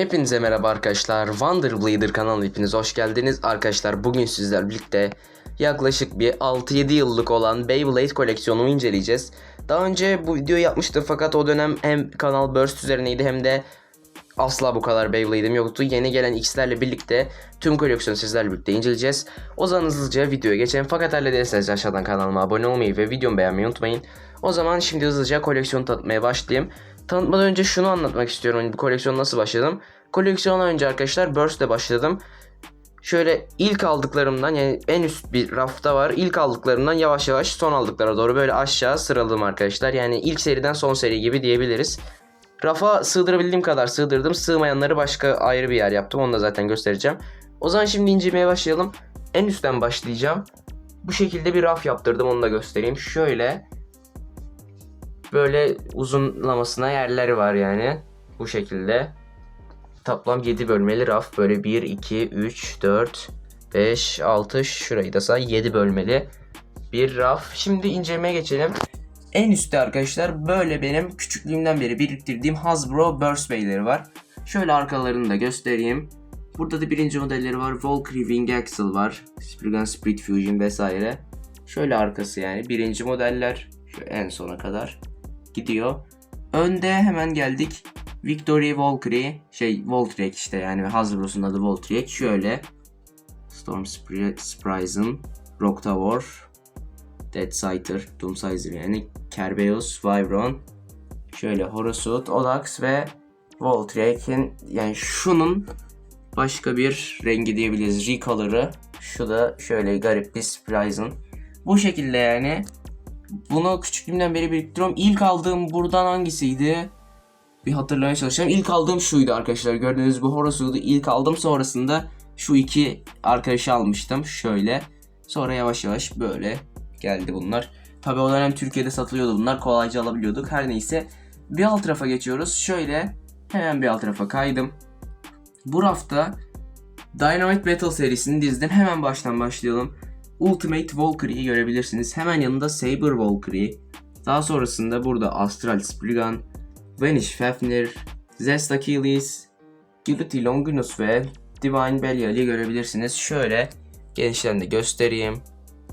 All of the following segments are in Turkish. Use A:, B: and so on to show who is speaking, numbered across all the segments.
A: Hepinize merhaba arkadaşlar. Wonder Blader kanalına hepiniz hoş geldiniz. Arkadaşlar bugün sizler birlikte yaklaşık bir 6-7 yıllık olan Beyblade koleksiyonumu inceleyeceğiz. Daha önce bu videoyu yapmıştım fakat o dönem hem kanal Burst üzerineydi hem de asla bu kadar Beyblade'im yoktu. Yeni gelen X'lerle birlikte tüm koleksiyonu sizlerle birlikte inceleyeceğiz. O zaman hızlıca videoya geçelim. Fakat hallederseniz aşağıdan kanalıma abone olmayı ve videomu beğenmeyi unutmayın. O zaman şimdi hızlıca koleksiyonu tanıtmaya başlayayım. Tanıtmadan önce şunu anlatmak istiyorum. Bu koleksiyon nasıl başladım? Koleksiyona önce arkadaşlar Burst'le başladım. Şöyle ilk aldıklarımdan yani en üst bir rafta var. İlk aldıklarımdan yavaş yavaş son aldıklara doğru böyle aşağı sıraladım arkadaşlar. Yani ilk seriden son seri gibi diyebiliriz. Rafa sığdırabildiğim kadar sığdırdım. Sığmayanları başka ayrı bir yer yaptım. Onu da zaten göstereceğim. O zaman şimdi incelemeye başlayalım. En üstten başlayacağım. Bu şekilde bir raf yaptırdım. Onu da göstereyim. Şöyle böyle uzunlamasına yerleri var yani. Bu şekilde. Toplam 7 bölmeli raf. Böyle 1, 2, 3, 4, 5, 6 şurayı da say 7 bölmeli bir raf. Şimdi incelemeye geçelim. En üstte arkadaşlar böyle benim küçüklüğümden beri biriktirdiğim Hasbro Burst Bey'leri var. Şöyle arkalarını da göstereyim. Burada da birinci modelleri var. Valkyrie Wing Axle var. Spriggan Spirit Fusion vesaire. Şöyle arkası yani. Birinci modeller. Şu en sona kadar gidiyor. Önde hemen geldik. Victory Valkyrie. Şey Voltrek işte yani Hasbro'sun adı Voltrek. Şöyle. Storm Sprison. Rock Tower. Dead Sighter, Doomsizer yani Kerberos, Vibron, şöyle Horusut, Olax ve Voltrek'in yani şunun başka bir rengi diyebiliriz. Recolor'ı. Şu da şöyle garip bir Sprison. Bu şekilde yani. Bunu küçüklüğümden beri biriktiriyorum. İlk aldığım buradan hangisiydi? Bir hatırlamaya çalışacağım. İlk aldığım şuydu arkadaşlar. Gördüğünüz bu Horusut'u ilk aldım. Sonrasında şu iki arkadaşı almıştım. Şöyle. Sonra yavaş yavaş böyle geldi bunlar. Tabi o dönem Türkiye'de satılıyordu bunlar. Kolayca alabiliyorduk. Her neyse. Bir alt rafa geçiyoruz. Şöyle hemen bir alt rafa kaydım. Bu rafta Dynamite Battle serisini dizdim. Hemen baştan başlayalım. Ultimate Valkyrie'yi görebilirsiniz. Hemen yanında Saber Valkyrie. Daha sonrasında burada Astral Spriggan, Vanish Fafnir, Zest Achilles, Guilty Longinus ve Divine Belial'i görebilirsiniz. Şöyle genişten de göstereyim.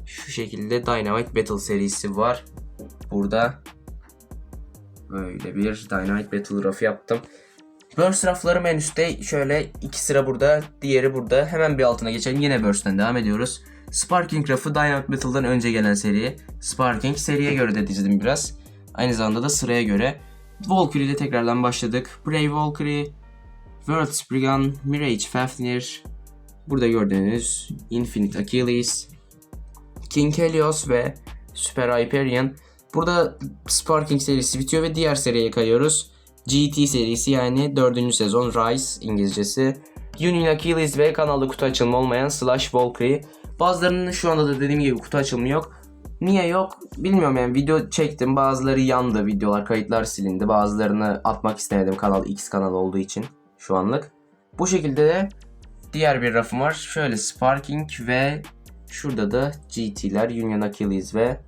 A: Şu şekilde Dynamite Battle serisi var. Burada böyle bir Dynamite Battle rafı yaptım. Burst raflarım en üstte şöyle iki sıra burada, diğeri burada. Hemen bir altına geçelim. Yine Burst'ten devam ediyoruz. Sparking rafı Dynamite Battle'dan önce gelen seri. Sparking seriye göre de dizdim biraz. Aynı zamanda da sıraya göre. Valkyrie ile tekrardan başladık. Brave Valkyrie, World Spriggan, Mirage Fafnir, burada gördüğünüz Infinite Achilles, King Helios ve Super Hyperion. Burada Sparking serisi bitiyor ve diğer seriye kayıyoruz. GT serisi yani 4. sezon Rise İngilizcesi. Union Achilles ve kanalda kutu açılımı olmayan Slash Valkyrie. Bazılarının şu anda da dediğim gibi kutu açılımı yok. Niye yok bilmiyorum yani video çektim bazıları yandı videolar kayıtlar silindi bazılarını atmak istemedim kanal X kanal olduğu için şu anlık. Bu şekilde de diğer bir rafım var. Şöyle Sparking ve Şurada da GT'ler, Union Achilles ve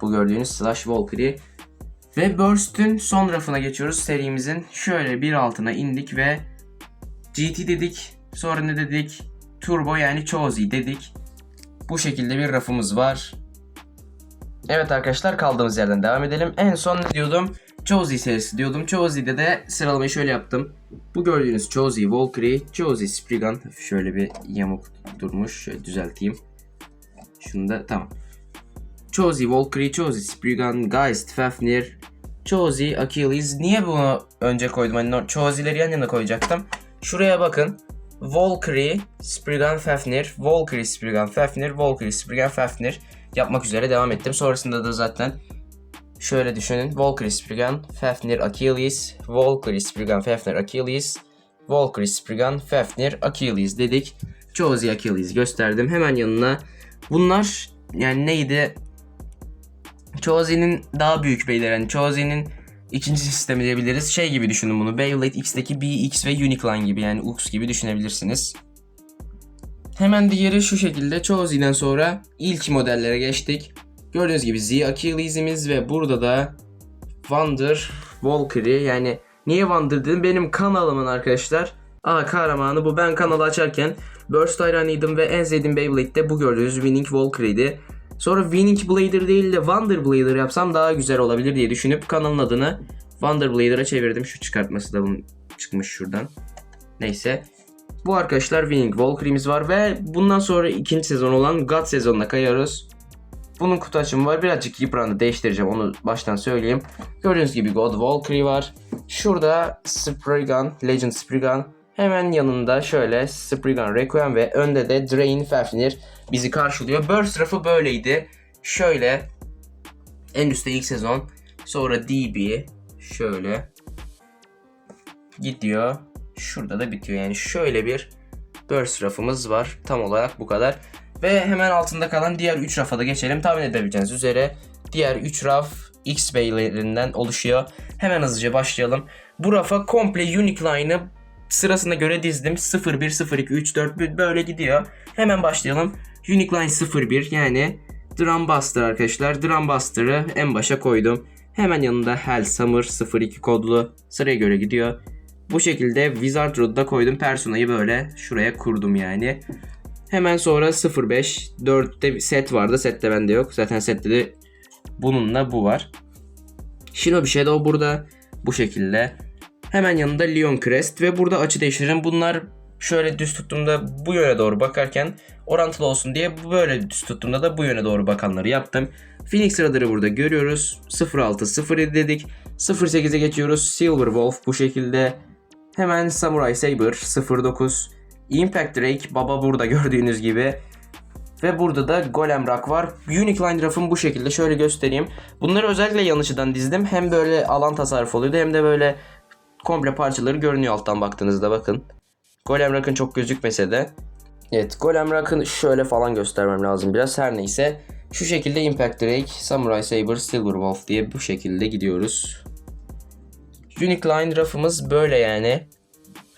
A: bu gördüğünüz Slash Valkyrie. Ve Burst'ün son rafına geçiyoruz serimizin. Şöyle bir altına indik ve GT dedik. Sonra ne dedik? Turbo yani Chozi dedik. Bu şekilde bir rafımız var. Evet arkadaşlar kaldığımız yerden devam edelim. En son ne diyordum? Chozi serisi diyordum. Chozi'de de sıralamayı şöyle yaptım. Bu gördüğünüz Chozi Valkyrie, Chozi Spriggan. Şöyle bir yamuk durmuş. Şöyle düzelteyim. Şunu da tamam. Chozi, Valkyrie, Chozi, Spriggan, Geist, Fafnir, Chozi, Achilles. Niye bunu önce koydum? Hani Chozi'leri yan yana koyacaktım. Şuraya bakın. Valkyrie, Spriggan, Fafnir, Valkyrie, Spriggan, Fafnir, Valkyrie, Spriggan, Fafnir yapmak üzere devam ettim. Sonrasında da zaten şöyle düşünün. Valkyrie, Spriggan, Fafnir, Achilles, Valkyrie, Spriggan, Fafnir, Achilles, Valkyrie, Spriggan, Fafnir, Achilles dedik. Chozi, Achilles gösterdim. Hemen yanına Bunlar yani neydi? Chozi'nin daha büyük beyleri. Yani Chozi'nin ikinci sistemi diyebiliriz. Şey gibi düşünün bunu. Beyblade X'teki BX ve Unicline gibi yani UX gibi düşünebilirsiniz. Hemen diğeri şu şekilde. Chozi'den sonra ilk modellere geçtik. Gördüğünüz gibi Z Achilles'imiz ve burada da Wonder Valkyrie yani niye Wonder dedim benim kanalımın arkadaşlar Aa kahramanı bu. Ben kanalı açarken Burst hayranıydım ve en sevdiğim Beyblade de bu gördüğünüz Winning Valkyrie'di. Sonra Winning Blader değil de Wonder Blader yapsam daha güzel olabilir diye düşünüp kanalın adını Wonder Blader'a çevirdim. Şu çıkartması da bunun çıkmış şuradan. Neyse. Bu arkadaşlar Winning Valkyrie'miz var ve bundan sonra ikinci sezon olan God sezonuna kayıyoruz. Bunun kutu açımı var. Birazcık yıprandı. Değiştireceğim. Onu baştan söyleyeyim. Gördüğünüz gibi God Valkyrie var. Şurada Spriggan, Legend Spriggan. Hemen yanında şöyle Spriggan Requiem ve önde de Drain Fafnir bizi karşılıyor. Burst rafı böyleydi. Şöyle en üstte ilk sezon. Sonra DB şöyle gidiyor. Şurada da bitiyor. Yani şöyle bir burst rafımız var. Tam olarak bu kadar. Ve hemen altında kalan diğer 3 rafa da geçelim. Tahmin edebileceğiniz üzere diğer 3 raf X beylerinden oluşuyor. Hemen hızlıca başlayalım. Bu rafa komple Unique Line'ı sırasına göre dizdim. 0, 1, 0, 2, 3, 4 böyle gidiyor. Hemen başlayalım. Unique Line 0, 1 yani Drum Buster arkadaşlar. Drum Buster'ı en başa koydum. Hemen yanında Hell Summer 02 kodlu sıraya göre gidiyor. Bu şekilde Wizard Road'da koydum. Persona'yı böyle şuraya kurdum yani. Hemen sonra 05 4'te bir set vardı. Sette bende yok. Zaten sette de bununla bu var. Shinobi Shadow burada bu şekilde. Hemen yanında Leon Crest ve burada açı değiştiririm. Bunlar şöyle düz tuttuğumda bu yöne doğru bakarken orantılı olsun diye böyle düz tuttuğumda da bu yöne doğru bakanları yaptım. Phoenix Radar'ı burada görüyoruz. 06 07 dedik. 08'e geçiyoruz. Silver Wolf bu şekilde. Hemen Samurai Saber 09. Impact Drake baba burada gördüğünüz gibi. Ve burada da Golem Rock var. Unique Line rafım bu şekilde. Şöyle göstereyim. Bunları özellikle yan dizdim. Hem böyle alan tasarrufu oluyordu hem de böyle komple parçaları görünüyor alttan baktığınızda bakın. Golem Rock'ın çok gözükmese de. Evet Golem Rock'ın şöyle falan göstermem lazım biraz. Her neyse. Şu şekilde Impact Drake, Samurai Saber, Silver Wolf diye bu şekilde gidiyoruz. Unique Line rafımız böyle yani.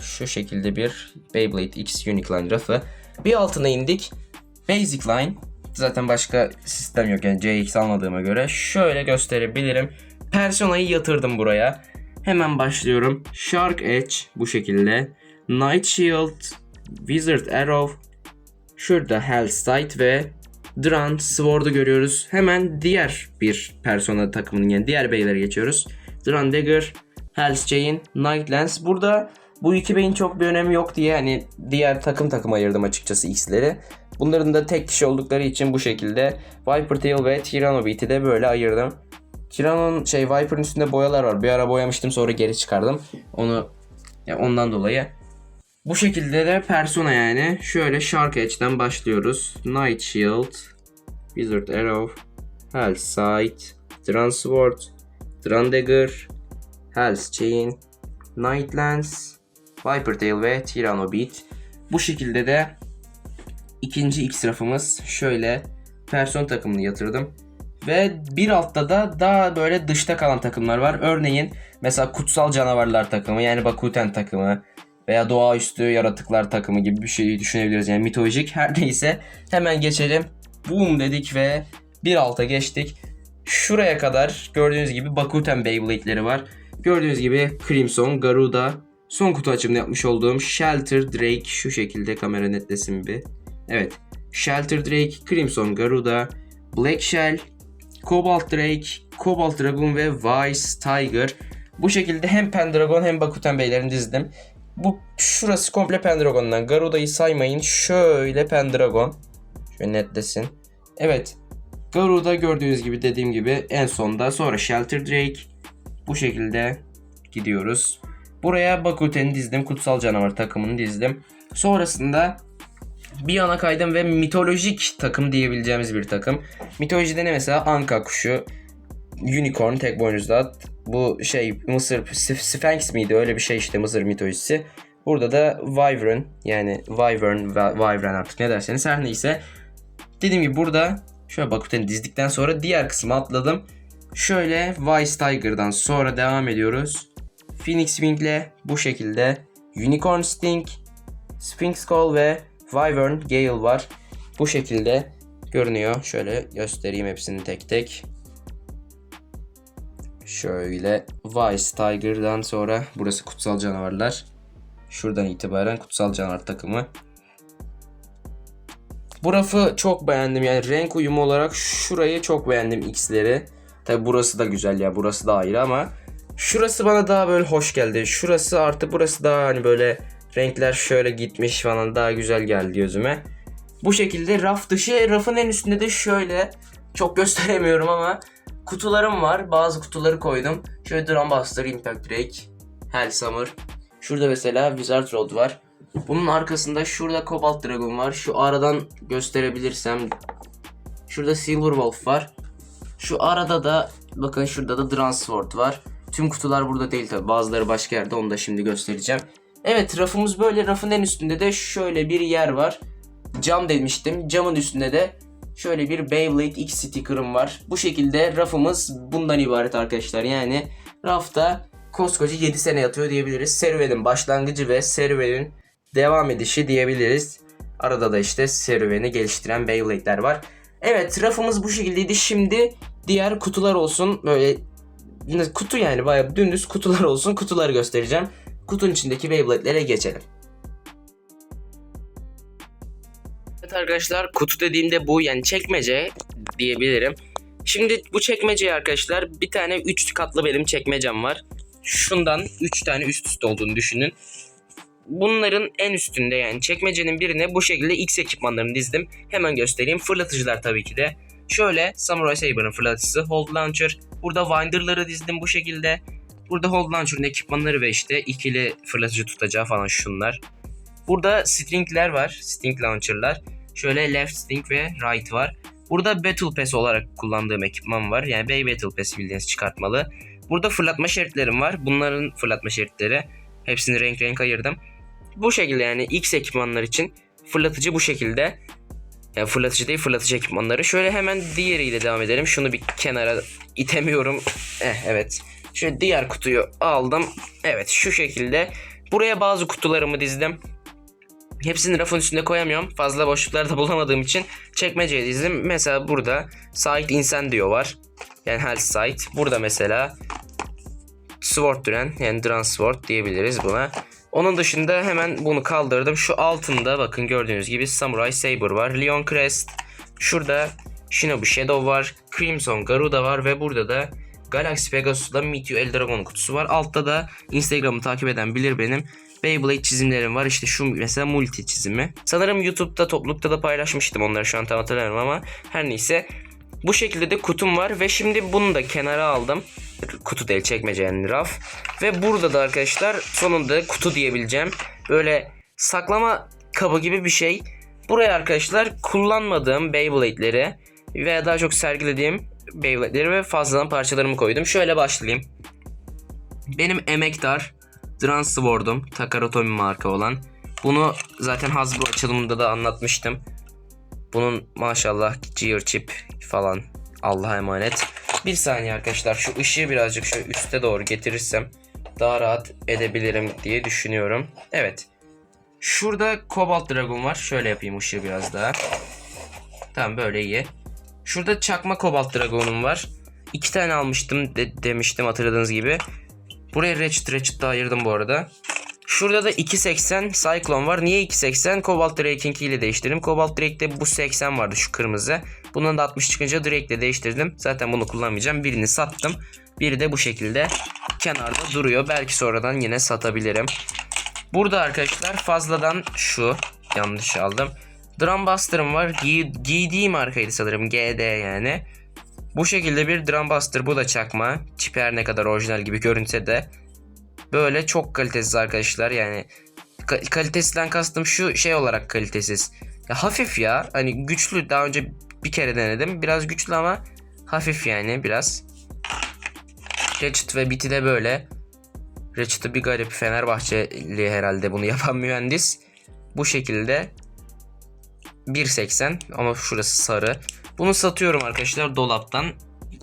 A: Şu şekilde bir Beyblade X Unique Line rafı. Bir altına indik. Basic Line. Zaten başka sistem yok yani CX almadığıma göre. Şöyle gösterebilirim. Persona'yı yatırdım buraya. Hemen başlıyorum. Shark Edge bu şekilde. Night Shield, Wizard Arrow, şurada Hellsight ve Dran Sword'u görüyoruz. Hemen diğer bir Persona takımının yani diğer beylere geçiyoruz. Dran Dagger, Hell's Chain, Night Lance. Burada bu iki beyin çok bir önemi yok diye hani diğer takım takım ayırdım açıkçası X'leri. Bunların da tek kişi oldukları için bu şekilde Viper Tail ve Tyranno Beat'i de böyle ayırdım. Tyranno'nun şey Viper'ın üstünde boyalar var. Bir ara boyamıştım sonra geri çıkardım. Onu ya ondan dolayı. Bu şekilde de persona yani. Şöyle Shark Edge'den başlıyoruz. Night Shield, Wizard Arrow, Hellsight, Transword, Drandagger, Hell's Chain, Night Lance, Viper Tail ve Tyranno Beat. Bu şekilde de ikinci X rafımız şöyle person takımını yatırdım. Ve bir altta da daha böyle dışta kalan takımlar var. Örneğin mesela Kutsal Canavarlar takımı yani Bakuten takımı veya Doğaüstü Yaratıklar takımı gibi bir şey düşünebiliriz. Yani mitolojik her neyse hemen geçelim. Boom dedik ve bir alta geçtik. Şuraya kadar gördüğünüz gibi Bakuten Beyblade'leri var. Gördüğünüz gibi Crimson, Garuda, son kutu açımını yapmış olduğum Shelter Drake şu şekilde kamera netlesin bir. Evet. Shelter Drake, Crimson Garuda, Black Shell, Cobalt Drake, Cobalt Dragon ve Vice Tiger. Bu şekilde hem Pendragon hem Bakuten Beylerini dizdim. Bu şurası komple Pendragon'dan. Garuda'yı saymayın. Şöyle Pendragon. Şöyle netlesin. Evet. Garuda gördüğünüz gibi dediğim gibi en sonda. Sonra Shelter Drake. Bu şekilde gidiyoruz. Buraya Bakuten'i dizdim. Kutsal Canavar takımını dizdim. Sonrasında bir yana kaydım ve mitolojik takım diyebileceğimiz bir takım. Mitolojide ne mesela Anka kuşu, Unicorn tek boynuzlu at. Bu şey Mısır Sphinx miydi öyle bir şey işte Mısır mitolojisi. Burada da Wyvern yani Wyvern, Wyvern artık ne derseniz her neyse. Dediğim gibi burada şöyle Bakuten'i dizdikten sonra diğer kısmı atladım. Şöyle Vice Tiger'dan sonra devam ediyoruz. Phoenix Wing'le bu şekilde Unicorn Sting, Sphinx Skull ve Wyvern Gale var. Bu şekilde görünüyor. Şöyle göstereyim hepsini tek tek. Şöyle Vice Tiger'dan sonra burası kutsal canavarlar. Şuradan itibaren kutsal canavar takımı. Bu rafı çok beğendim yani renk uyumu olarak şurayı çok beğendim X'leri. Tabi burası da güzel ya burası da ayrı ama şurası bana daha böyle hoş geldi. Şurası artı burası daha hani böyle renkler şöyle gitmiş falan daha güzel geldi gözüme. Bu şekilde raf dışı rafın en üstünde de şöyle çok gösteremiyorum ama kutularım var. Bazı kutuları koydum. Şöyle Drum Impact Drake, Hell. Şurada mesela Wizard Road var. Bunun arkasında şurada Cobalt Dragon var. Şu aradan gösterebilirsem. Şurada Silver Wolf var. Şu arada da bakın şurada da Dransword var. Tüm kutular burada değil tabi. Bazıları başka yerde onu da şimdi göstereceğim. Evet rafımız böyle. Rafın en üstünde de şöyle bir yer var. Cam demiştim. Camın üstünde de şöyle bir Beyblade X sticker'ım var. Bu şekilde rafımız bundan ibaret arkadaşlar. Yani rafta koskoca 7 sene yatıyor diyebiliriz. Serüvenin başlangıcı ve serüvenin devam edişi diyebiliriz. Arada da işte serüveni geliştiren Beyblade'ler var. Evet rafımız bu şekildeydi. Şimdi diğer kutular olsun. Böyle kutu yani bayağı dümdüz kutular olsun. Kutuları göstereceğim. Kutunun içindeki Beyblade'lere geçelim. Evet arkadaşlar kutu dediğimde bu yani çekmece diyebilirim. Şimdi bu çekmeceye arkadaşlar bir tane 3 katlı benim çekmecem var. Şundan 3 tane üst üste olduğunu düşünün. Bunların en üstünde yani çekmecenin birine bu şekilde X ekipmanlarını dizdim. Hemen göstereyim. Fırlatıcılar tabii ki de. Şöyle Samurai Saber'ın fırlatıcısı, Hold Launcher. Burada Winder'ları dizdim bu şekilde. Burada Hold Launcher'ın ekipmanları ve işte ikili fırlatıcı tutacağı falan şunlar. Burada stringler var. String launcher'lar. Şöyle left string ve right var. Burada Battle Pass olarak kullandığım ekipman var. Yani Bay Battle Pass bildiğiniz çıkartmalı. Burada fırlatma şeritlerim var. Bunların fırlatma şeritleri. Hepsini renk renk ayırdım. Bu şekilde yani X ekipmanlar için fırlatıcı bu şekilde. Yani fırlatıcı değil fırlatıcı ekipmanları. Şöyle hemen diğeriyle devam edelim. Şunu bir kenara itemiyorum. Eh evet. Şöyle diğer kutuyu aldım. Evet şu şekilde. Buraya bazı kutularımı dizdim. Hepsini rafın üstünde koyamıyorum. Fazla boşluklarda bulamadığım için çekmeceye dizdim. Mesela burada Site Incendio var. Yani Health Site. Burada mesela Sword Duren yani Duran Sword diyebiliriz buna. Onun dışında hemen bunu kaldırdım. Şu altında bakın gördüğünüz gibi Samurai Saber var. Leon Crest. Şurada Shinobu Shadow var. Crimson Garuda var ve burada da Galaxy Pegasus'da Meteor Eldragon kutusu var. Altta da Instagram'ı takip eden bilir benim. Beyblade çizimlerim var. İşte şu mesela multi çizimi. Sanırım YouTube'da toplulukta da paylaşmıştım onları şu an tam hatırlamıyorum ama her neyse. Bu şekilde de kutum var ve şimdi bunu da kenara aldım. Kutu değil çekmece yani raf. Ve burada da arkadaşlar sonunda kutu diyebileceğim. Böyle saklama kabı gibi bir şey. Buraya arkadaşlar kullanmadığım Beyblade'leri veya daha çok sergilediğim Beyblade'leri ve fazladan parçalarımı koydum. Şöyle başlayayım. Benim emektar Transword'um Takaratomi marka olan. Bunu zaten Hasbro açılımında da anlatmıştım. Bunun maşallah gear chip falan Allah'a emanet. Bir saniye arkadaşlar şu ışığı birazcık şu üste doğru getirirsem daha rahat edebilirim diye düşünüyorum. Evet. Şurada Cobalt Dragon var. Şöyle yapayım ışığı biraz daha. Tamam böyle iyi. Şurada çakma Cobalt Dragon'um var. İki tane almıştım de- demiştim hatırladığınız gibi. Buraya Ratchet Ratchet'da ayırdım bu arada. Şurada da 280 Cyclone var. Niye 280? Cobalt Drake'inki ile değiştirdim. Cobalt Drake'de bu 80 vardı şu kırmızı. Bundan da 60 çıkınca Drake ile değiştirdim. Zaten bunu kullanmayacağım. Birini sattım. Biri de bu şekilde kenarda duruyor. Belki sonradan yine satabilirim. Burada arkadaşlar fazladan şu yanlış aldım. Drum Buster'ım var. Giy giydiği markaydı sanırım. GD yani. Bu şekilde bir Drum Buster. Bu da çakma. Çipi ne kadar orijinal gibi görünse de. Böyle çok kalitesiz arkadaşlar. Yani ka- kalitesinden kastım şu şey olarak kalitesiz. Ya hafif ya. Hani güçlü. Daha önce bir kere denedim. Biraz güçlü ama hafif yani biraz. Ratchet ve Bit'i de böyle. Ratchet'ı bir garip Fenerbahçeli herhalde bunu yapan mühendis. Bu şekilde 1.80 ama şurası sarı. Bunu satıyorum arkadaşlar dolaptan.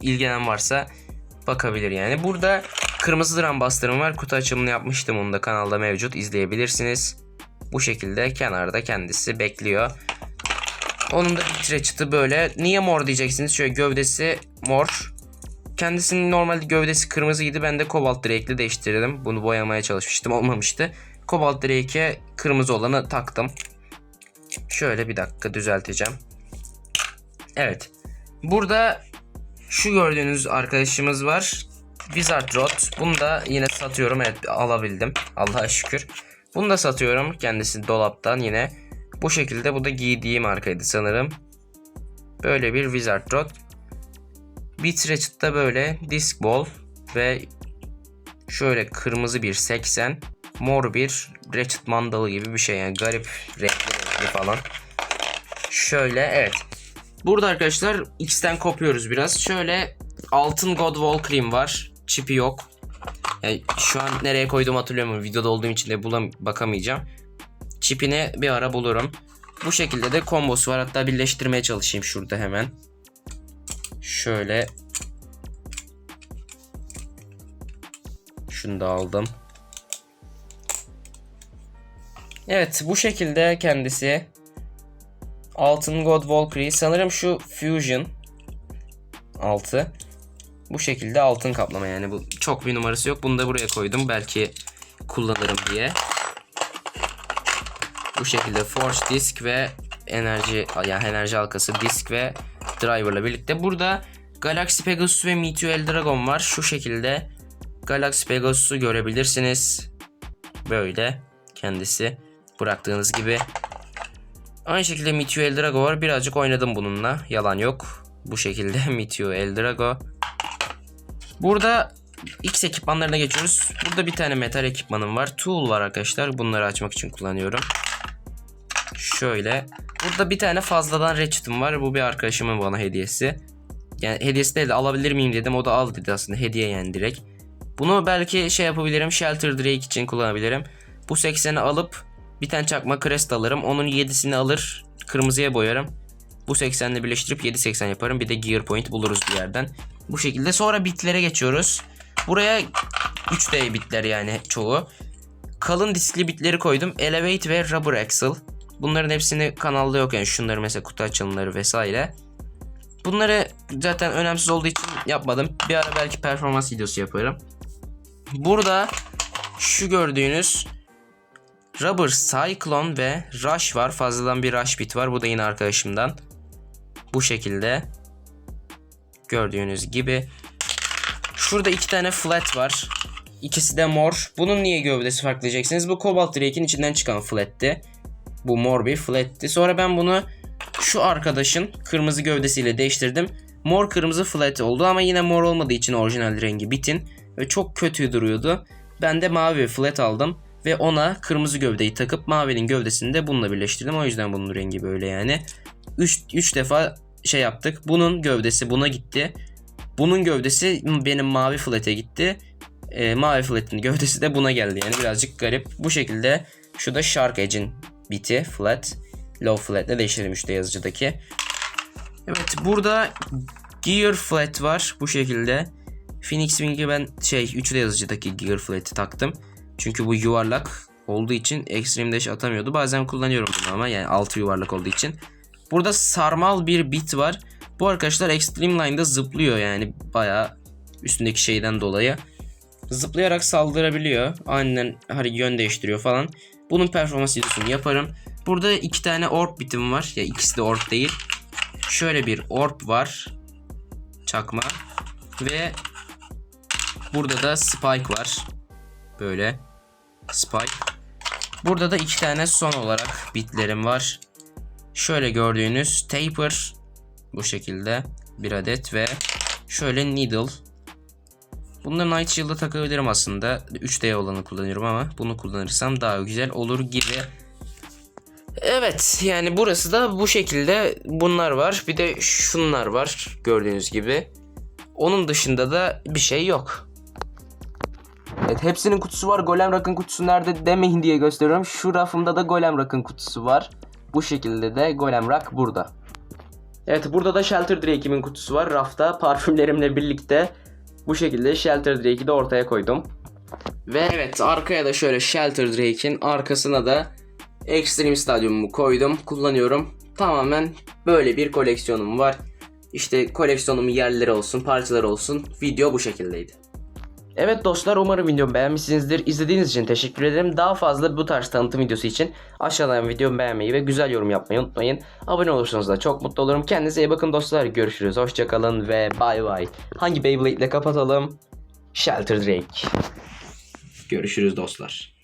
A: İlgilenen varsa bakabilir yani. Burada kırmızı drum buster'ım var. Kutu açılımını yapmıştım. Onu da kanalda mevcut. izleyebilirsiniz. Bu şekilde kenarda kendisi bekliyor. Onun da bit Ratchet'ı böyle. Niye mor diyeceksiniz? Şöyle gövdesi mor. Kendisinin normalde gövdesi kırmızıydı. Ben de Cobalt Drake'le değiştirdim. Bunu boyamaya çalışmıştım. Olmamıştı. Cobalt Drake'e kırmızı olanı taktım. Şöyle bir dakika düzelteceğim. Evet. Burada şu gördüğünüz arkadaşımız var. Wizard Rod. Bunu da yine satıyorum. Evet alabildim. Allah'a şükür. Bunu da satıyorum. Kendisi dolaptan yine. Bu şekilde bu da giydiğim markaydı sanırım. Böyle bir Wizard Rod. Beat Ratchet'ta böyle Disc Ball ve şöyle kırmızı bir 80 mor bir Ratchet mandalı gibi bir şey yani garip renkli renkli falan. Şöyle evet. Burada arkadaşlar X'ten kopuyoruz biraz. Şöyle altın God Wall Cream var. Çipi yok. Yani şu an nereye koydum hatırlamıyorum. Videoda olduğum için de bulam bakamayacağım. Çipini bir ara bulurum. Bu şekilde de kombosu var. Hatta birleştirmeye çalışayım şurada hemen. Şöyle. Şunu da aldım. Evet bu şekilde kendisi. Altın God Valkyrie. Sanırım şu Fusion. Altı. Bu şekilde altın kaplama yani. Bu çok bir numarası yok. Bunu da buraya koydum. Belki kullanırım diye. Bu şekilde Force Disk ve enerji ya enerji halkası disk ve driver'la birlikte. Burada Galaxy Pegasus ve Meteor Eldragon var. Şu şekilde Galaxy Pegasus'u görebilirsiniz. Böyle kendisi bıraktığınız gibi. Aynı şekilde Meteor Eldrago var. Birazcık oynadım bununla. Yalan yok. Bu şekilde Meteor Eldrago. Burada X ekipmanlarına geçiyoruz. Burada bir tane metal ekipmanım var. Tool var arkadaşlar. Bunları açmak için kullanıyorum. Şöyle. Burada bir tane fazladan Ratchet'ım var. Bu bir arkadaşımın bana hediyesi. Yani hediyesi de alabilir miyim dedim. O da al dedi aslında. Hediye yani direkt. Bunu belki şey yapabilirim. Shelter Drake için kullanabilirim. Bu 80'i alıp bir tane çakma crest alırım. Onun 7'sini alır. Kırmızıya boyarım. Bu 80'le birleştirip 7.80 yaparım. Bir de gear point buluruz bir yerden. Bu şekilde. Sonra bitlere geçiyoruz. Buraya 3D bitler yani çoğu. Kalın diskli bitleri koydum. Elevate ve Rubber Axle. Bunların hepsini kanalda yok yani şunları mesela kutu açılımları vesaire. Bunları zaten önemsiz olduğu için yapmadım. Bir ara belki performans videosu yaparım. Burada şu gördüğünüz Rubber Cyclone ve Rush var. Fazladan bir Rush bit var. Bu da yine arkadaşımdan. Bu şekilde. Gördüğünüz gibi. Şurada iki tane flat var. İkisi de mor. Bunun niye gövdesi farklı diyeceksiniz. Bu Cobalt Drake'in içinden çıkan flat'ti. Bu mor bir flat'ti. Sonra ben bunu şu arkadaşın kırmızı gövdesiyle değiştirdim. Mor kırmızı flat oldu ama yine mor olmadığı için orijinal rengi bitin. Ve çok kötü duruyordu. Ben de mavi flat aldım. Ve ona kırmızı gövdeyi takıp mavinin gövdesini de bununla birleştirdim. O yüzden bunun rengi böyle yani. 3 defa şey yaptık. Bunun gövdesi buna gitti. Bunun gövdesi benim mavi flat'e gitti. E, mavi flat'in gövdesi de buna geldi. Yani birazcık garip. Bu şekilde şu da Shark Edge'in biti flat. Low flat'le değiştirdim işte yazıcıdaki. Evet burada Gear Flat var bu şekilde. Phoenix Wing'i ben şey 3'de yazıcıdaki Gear Flat'i taktım. Çünkü bu yuvarlak olduğu için Extreme Dash atamıyordu. Bazen kullanıyorum bunu ama yani altı yuvarlak olduğu için. Burada sarmal bir bit var. Bu arkadaşlar Extreme Line'da zıplıyor yani bayağı üstündeki şeyden dolayı. Zıplayarak saldırabiliyor. Aynen hani yön değiştiriyor falan. Bunun performans videosunu yaparım. Burada iki tane orb bitim var. Ya ikisi de orb değil. Şöyle bir orb var. Çakma. Ve burada da spike var. Böyle. Spike. Burada da iki tane son olarak bitlerim var. Şöyle gördüğünüz taper. Bu şekilde. Bir adet ve şöyle needle. Bunları Night Shield'a takabilirim aslında. 3D olanı kullanıyorum ama bunu kullanırsam daha güzel olur gibi. Evet yani burası da bu şekilde bunlar var. Bir de şunlar var gördüğünüz gibi. Onun dışında da bir şey yok. Evet hepsinin kutusu var. Golem Rock'ın kutusu nerede demeyin diye gösteriyorum. Şu rafımda da Golem Rock'ın kutusu var. Bu şekilde de Golem Rock burada. Evet burada da Shelter Drake'imin kutusu var. Rafta parfümlerimle birlikte bu şekilde Shelter Drake'i de ortaya koydum. Ve evet arkaya da şöyle Shelter Drake'in arkasına da Extreme Stadyumumu koydum. Kullanıyorum. Tamamen böyle bir koleksiyonum var. İşte koleksiyonumun yerleri olsun, parçaları olsun. Video bu şekildeydi. Evet dostlar umarım videomu beğenmişsinizdir. İzlediğiniz için teşekkür ederim. Daha fazla bu tarz tanıtım videosu için aşağıdan videomu beğenmeyi ve güzel yorum yapmayı unutmayın. Abone olursanız da çok mutlu olurum. Kendinize iyi bakın dostlar. Görüşürüz. Hoşçakalın ve bay bay. Hangi Beyblade ile kapatalım? Shelter Drake. Görüşürüz dostlar.